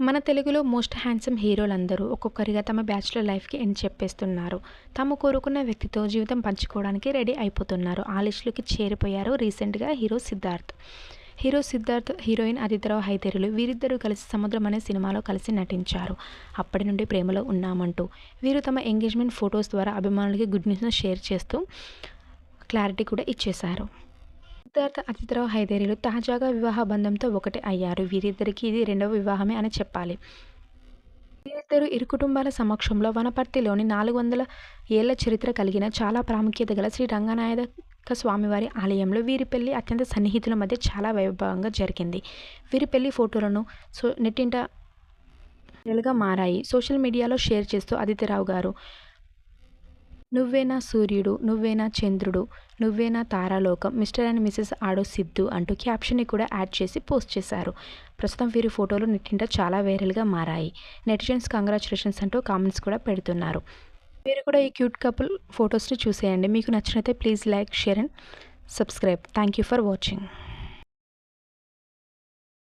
మన తెలుగులో most handsome హీరోలందరూ ఒక్కొక్కరిగా తమ బ్యాచులర్ లైఫ్కి ఎండ్ చెప్పేస్తున్నారు. తాము కోరుకున్న వ్యక్తితో జీవితం పంచుకోవడానికి రెడీ అయిపోతున్నారు. ఆ చేరిపోయారు రీసెంట్గా hero Siddharth. Hero Siddharth heroine అదితరావు హైదరులు వీరిద్దరూ కలిసి సముద్రం అనే సినిమాలో కలిసి నటించారు. అప్పటి నుండి ప్రేమలో ఉన్నామంటూ వీరు తమ ఎంగేజ్మెంట్ ఫొటోస్ ద్వారా అభిమానులకి గుడ్ న్యూస్ను షేర్ చేస్తూ క్లారిటీ కూడా ఇచ్చేశారు. సిద్ధార్థ అతిథిరావు హైదేరీలు తాజాగా వివాహ బంధంతో ఒకటి అయ్యారు. వీరిద్దరికీ ఇది రెండవ వివాహమే అని చెప్పాలి. వీరిద్దరు ఇరు కుటుంబాల సమక్షంలో వనపర్తిలోని నాలుగు వందల ఏళ్ళ చరిత్ర కలిగిన చాలా ప్రాముఖ్యత గల శ్రీ రంగనాయక స్వామివారి ఆలయంలో వీరి పెళ్ళి అత్యంత సన్నిహితుల మధ్య చాలా వైభవంగా జరిగింది. వీరి పెళ్ళి ఫోటోలను సో నెట్టింట గా మారాయి. సోషల్ మీడియాలో షేర్ చేస్తూ అదితిరావు గారు నువ్వేనా సూర్యుడు నువ్వేనా చంద్రుడు నువ్వేనా తారాలోకం మిస్టర్ అండ్ మిసెస్ ఆడో సిద్ధు అంటూ క్యాప్షన్ని కూడా యాడ్ చేసి పోస్ట్ చేశారు. ప్రస్తుతం వీరి ఫోటోలు నెట్టింట చాలా వైరల్గా మారాయి. నెటిజన్స్ కంగ్రాచులేషన్స్ అంటూ కామెంట్స్ కూడా పెడుతున్నారు. మీరు కూడా ఈ క్యూట్ కపుల్ ఫొటోస్ని చూసేయండి. మీకు నచ్చినైతే please like share and subscribe. Thank you for watching.